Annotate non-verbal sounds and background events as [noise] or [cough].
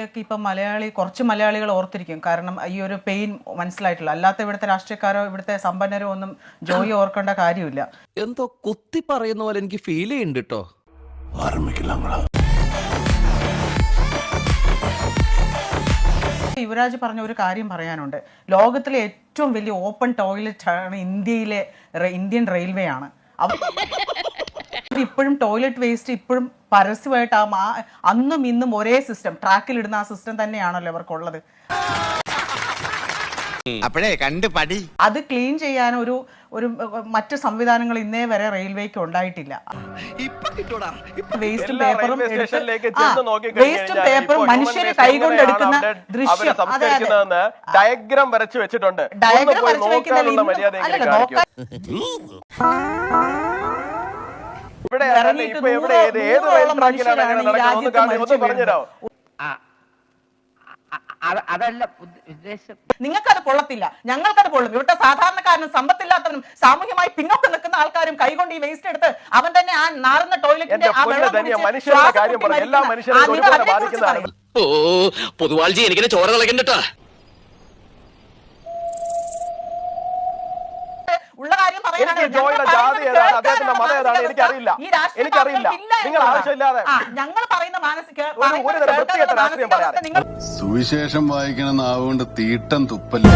ജോയിയൊക്കെ ഇപ്പം മലയാളി കുറച്ച് മലയാളികൾ ഓർത്തിരിക്കും. കാരണം ഈ ഒരു പെയിൻ മനസ്സിലായിട്ടില്ല അല്ലാത്ത ഇവിടുത്തെ രാഷ്ട്രീയക്കാരോ ഇവിടുത്തെ സമ്പന്നരോ ഒന്നും ജോയി ഓർക്കേണ്ട കാര്യമില്ല. എന്തോ കുത്തി പറയുന്ന പോലെ എനിക്ക് ഫീൽ ചെയ്യുന്നുണ്ട് കേട്ടോ യുവരാജ് പറഞ്ഞ ഒരു കാര്യം പറയാനുണ്ട്. ലോകത്തിലെ ഏറ്റവും വലിയ ഓപ്പൺ ടോയ്ലറ്റ് ആണ് ഇന്ത്യയിലെ ഇന്ത്യൻ റെയിൽവേ ആണ്. അവർ [laughs] ഇപ്പോഴും ടോയ്ലറ്റ് വേസ്റ്റ് ഇപ്പോഴും പരസ്യമായിട്ട് ആ മാ- അന്നും ഇന്നും ഒരേ സിസ്റ്റം ട്രാക്കിലിടുന്ന ആ സിസ്റ്റം തന്നെയാണല്ലോ ഇവർക്കുള്ളത്. അപ്പോഴേ കണ്ട് പടി. അത് ക്ലീൻ ചെയ്യാൻ ഒരു ഒരു മറ്റു സംവിധാനങ്ങൾ ഇന്നേ വരെ റെയിൽവേക്ക് ഉണ്ടായിട്ടില്ല. വേസ്റ്റ് പേപ്പറും വേസ്റ്റും പേപ്പറും മനുഷ്യരെ കൈകൊണ്ടെടുക്കുന്ന കൈകൊണ്ട് എടുക്കുന്ന ദൃശ്യം. ഡയഗ്രാം വരച്ചു വെച്ചിട്ടുണ്ട്. ഡയഗ്രാം വരച്ചു വെക്കുന്നതിൽ [laughs] ഇറങ്ങിയിട്ട് നൂറോളം മനുഷ്യരാണ് ഈ രാജ്യത്ത് മരിച്ചു അതല്ല ഉദ്ദ- ഉദ്ദേശം നിങ്ങൾക്കത് കൊള്ളത്തില്ല. ഞങ്ങൾക്കത് കൊള്ളും. ഇവിടുത്തെ സാധാരണക്കാരനും സമ്പത്തില്ലാത്തവനും സാമൂഹ്യമായി പിന്നോക്കം നിൽക്കുന്ന ആൾക്കാരും കൈകൊണ്ട് ഈ വേസ്റ്റ് എടുത്ത് അവൻ തന്നെ ആ നാറുന്ന ടോയ്ലറ്റിന്റെ ആ വെള്ളം ധന്യ, കുടിച്ച് മനുഷ്യരുടെ ചോര കാര്യം എനിക്ക് ജോയുടെ ജാതി ഏതാണ്, അദ്ദേഹത്തിന്റെ മതം ഏതാണ്. എനിക്കറിയില്ല. എനിക്കറിയില്ല. നിങ്ങൾ. ആവശ്യമില്ലാതെ. ഞങ്ങൾ പറയുന്ന മാനസിക ഒരു തരം വൃത്തികെട്ട രാഷ്ട്രീയം പറയാതെ. സുവിശേഷം വായിക്കണം ആവുകൊണ്ട് തീട്ടം തുപ്പല്ലേ